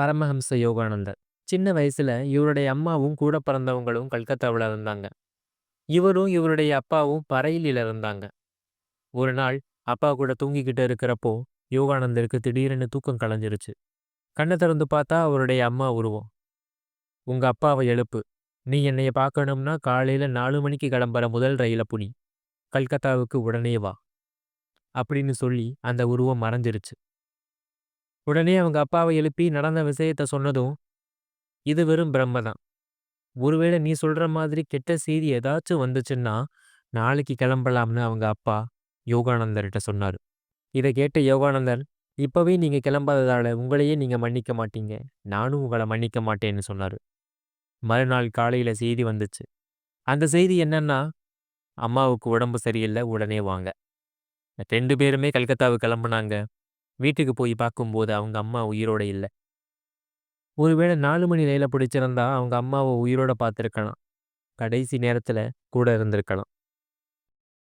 பரமஹம்ச யோகானந்தர். சின்ன வயசுல இவருடைய அம்மாவும் கூட பிறந்தவங்களும் கல்கத்தாவுல இருந்தாங்க. இவரும் இவருடைய அப்பாவும் பறையிலில் இருந்தாங்க. ஒரு நாள் அப்பா கூட தூங்கிக்கிட்டு இருக்கிறப்போ யோகானந்தருக்கு திடீர்னு தூக்கம் களைஞ்சிருச்சு கண்ணை திறந்து பார்த்தா அவருடைய அம்மா உருவம். உங்க அப்பாவை எழுப்பு. நீ என்னைய பார்க்கணும்னா காலையில நாலு மணிக்கு கிளம்புற முதல் ரயில புனி கல்கத்தாவுக்கு உடனே வா. அப்படின்னு சொல்லி அந்த உருவம் மறைஞ்சிருச்சு. உடனே அவங்க அப்பாவை எழுப்பி நடந்த விஷயத்த சொன்னதும் இது வெறும் பிரம்ம தான். ஒருவேளை நீ சொல்ற மாதிரி கெட்ட செய்தி ஏதாச்சும் வந்துச்சுன்னா நாளைக்கு கிளம்பலாம்னு அவங்க அப்பா யோகானந்தர்கிட்ட சொன்னாரு. இதை கேட்ட யோகானந்தர் இப்பவே நீங்க கிளம்பாததால உங்களையே நீங்க மன்னிக்க மாட்டீங்க. நானும் உங்களை மன்னிக்க மாட்டேன்னு சொன்னாரு. மறுநாள் காலையில செய்தி வந்துச்சு. அந்த செய்தி என்னன்னா அம்மாவுக்கு உடம்பு சரியில்லை உடனே வாங்க. ரெண்டு பேருமே கல்கத்தாவுக்கு கிளம்புனாங்க. வீட்டுக்கு போய் பார்க்கும்போது அவங்க அம்மா உயிரோட இல்லை. ஒருவேளை நாலு மணி நிலையில் பிடிச்சிருந்தா அவங்க அம்மாவை உயிரோட பார்த்துருக்கலாம். கடைசி நேரத்தில் கூட இருந்திருக்கலாம்.